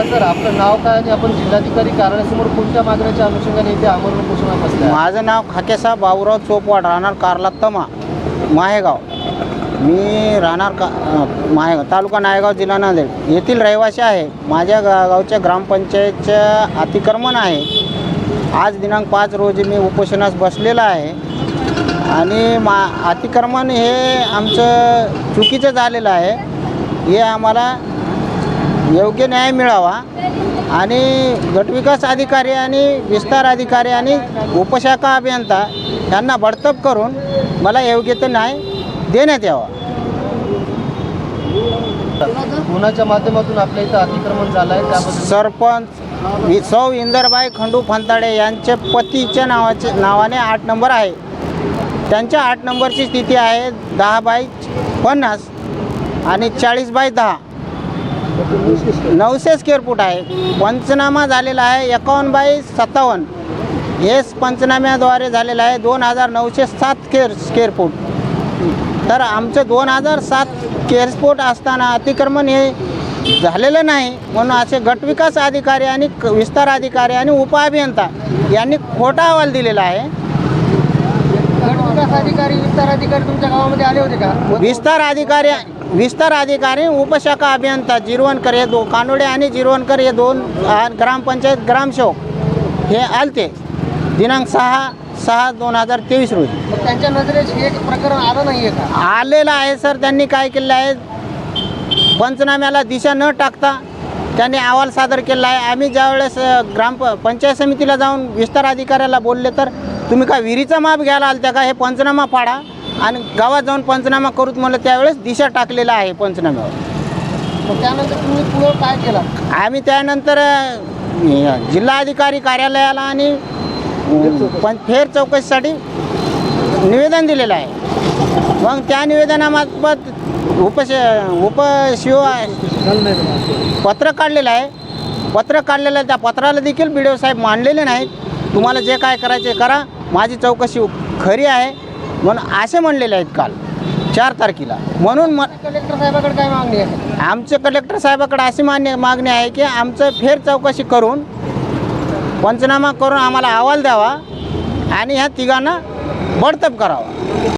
हा सर आपलं नाव काय आणि आपण जिल्हाधिकारी कार्यालयासमोर कोणत्या मागण्याच्या अनुषंगाने इथे आमरण उपोषणात बसले माझं नाव खाकेसा बाबूराव चोपवाड राहणार कारला तमा माहेगाव. मी राहणार का माहेगाव तालुका नायगाव जिल्हा नांदेड. येथील रहिवासी आहे. माझ्या गा गावच्या ग्रामपंचायतचं अतिक्रमण आहे. आज दिनांक पाच रोजी मी उपोषणास बसलेला आहे. आणि मा अतिक्रमण हे आमचं चुकीचं झालेलं आहे. हे आम्हाला योग्य न्याय मिळावा. आणि गटविकास अधिकारी आणि विस्तार अधिकारी आणि उपशाखा अभियंता यांना बडतप करून मला योग्य ते न्याय देण्यात यावा. कोणाच्या माध्यमातून आपल्या इथं अतिक्रमण झालं आहे त्याबद्दल सरपंच सौ इंदरबाई खंडू फंताडे यांचे पतीच्या नावाचे नावाने आठ नंबर आहे. त्यांच्या आठ नंबरची स्थिती आहे दहा बाय पन्नास आणि चाळीस बाय दहा. नऊशे स्क्वेअर फूट आहे. पंचनामा झालेला आहे एकावन्न बाय सत्तावन्न. हे पंचनाम्याद्वारे झालेलं आहे. दोन हजार नऊशे सात स्क्वेअर स्क्वेअर फूट. तर आमचं दोन हजार सात स्क्वेअर फूट असताना अतिक्रमण हे झालेलं नाही म्हणून असे गटविकास अधिकारी आणि विस्तार अधिकारी आणि उपअभियंता यांनी खोटा अहवाल दिलेला आहे. गटविकास अधिकारी विस्तार अधिकारी तुमच्या गावामध्ये आले होते का? विस्तार अधिकारी विस्तार अधिकारी उपशाखा अभियंता जिरवणकर हे दो कानोडे आणि जिरवणकर हे दोन ग्रामपंचायत ग्रामसेवक हे आलते. दिनांक सहा सहा दोन हजार तेवीस रोजी. त्यांच्या नजरेत हे प्रकरण आलं नाही आहे का? आलेलं आहे सर. त्यांनी काय केलेलं आहे? पंचनाम्याला दिशा न टाकता त्यांनी अहवाल सादर केला आहे. आम्ही ज्यावेळेस ग्राम प- पंचायत समितीला जाऊन विस्तार अधिकाऱ्याला बोलले तर तुम्ही काय विहिरीचा माप घ्यायला आलत्या का? हे पंचनामा फाडा आणि गावात जाऊन पंचनामा करूत म्हणलं त्यावेळेस दिशा टाकलेला आहे पंचनाम्यावर. मग त्यानंतर तुम्ही पुढं काय केलं? आम्ही त्यानंतर अ, जिल्हाधिकारी कार्यालयाला आणि अ, पण फेर चौकशीसाठी निवेदन दिलेलं आहे. मग त्या निवेदनामार्फत उपश उपशिव पत्र काढलेलं आहे. पत्र काढलेलं आहे त्या पत्राला देखील बी साहेब मांडलेले नाहीत. तुम्हाला जे काय करायचे करा. माझी चौकशी खरी आहे. म्हणून असे म्हणलेले आहेत काल चार तारखेला. म्हणून म कलेक्टर साहेबाकडे काय मागणी आहे? आमचे कलेक्टर साहेबाकडे अशी मान्य मागणी आहे की आमचं फेर चौकशी करून पंचनामा करून आम्हाला अहवाल द्यावा आणि ह्या तिघांना बडतप करावा.